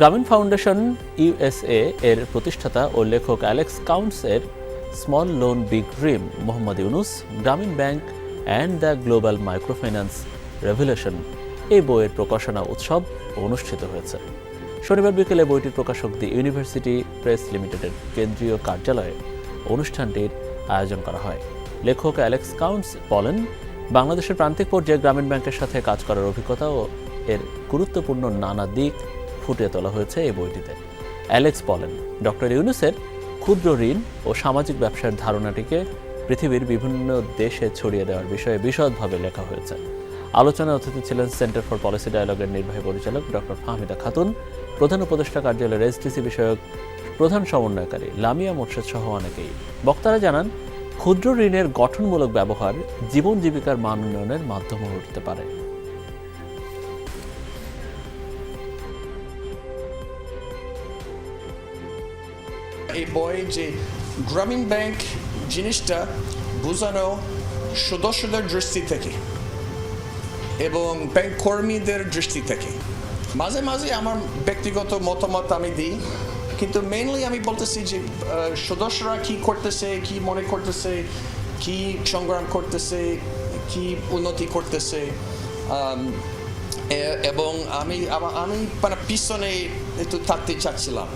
গ্রামীণ foundation USA এর প্রতিষ্ঠাতা ও লেখক অ্যালেক্স কাউন্টস এর small loan big dream, Muhammad Yunus, Grameen bank and the global microfinance revolution এই বইয়ের প্রকাশনা উৎসব অনুষ্ঠিত হয়েছে। শনিবার বিকেলে বইটির প্রকাশক দি ইউনিভার্সিটি প্রেস লিমিটেডের কেন্দ্রীয় কার্যালয়ে অনুষ্ঠানটির আয়োজন করা হয়। লেখক অ্যালেক্স কাউন্টস বলেন, বাংলাদেশের প্রান্তিক পর্যায়ে গ্রামীণ ব্যাংকের সাথে কাজ করার অভিজ্ঞতা ও এর গুরুত্বপূর্ণ নানা দিক ফুটিয়ে তোলা হয়েছে এই বইটিতে। অ্যালেক্স বলেন, ডক্টর ইউনুসের ক্ষুদ্র ঋণ ও সামাজিক ব্যবসার ধারণাটিকে পৃথিবীর বিভিন্ন দেশে ছড়িয়ে দেওয়ার বিষয়ে বিশদভাবে লেখা হয়েছে। আলোচনায় অতিথি ছিলেন সেন্টার ফর পলিসি ডায়ালগের নির্বাহী পরিচালক ডক্টর ফাহমিদা খাতুন, প্রধান উপদেষ্টা কার্যালয়ের এসডিসি বিষয়ক প্রধান সমন্বয়কারী লামিয়া মোর্শেদ সহ অনেকেই। বক্তারা জানান, ক্ষুদ্র ঋণের গঠনমূলক ব্যবহার জীবন জীবিকার মান উন্নয়নের মাধ্যম উঠতে পারে। এই বই যে গ্রামীণ ব্যাংক জিনিসটা বোঝানো সদস্যদের দৃষ্টি থেকে এবং ব্যাংক কর্মীদের দৃষ্টি থেকে। মাঝে মাঝে আমার ব্যক্তিগত মতামত আমি দিই, কিন্তু মেইনলি আমি বলতেছি যে সদস্যরা কি করতেছে, কি মনে করতেছে, কি সংগ্রাম করতেছে, কি উন্নতি করতেছে এবং আমা- আমি মানে পিছনে একটু থাকতে চাচ্ছিলাম।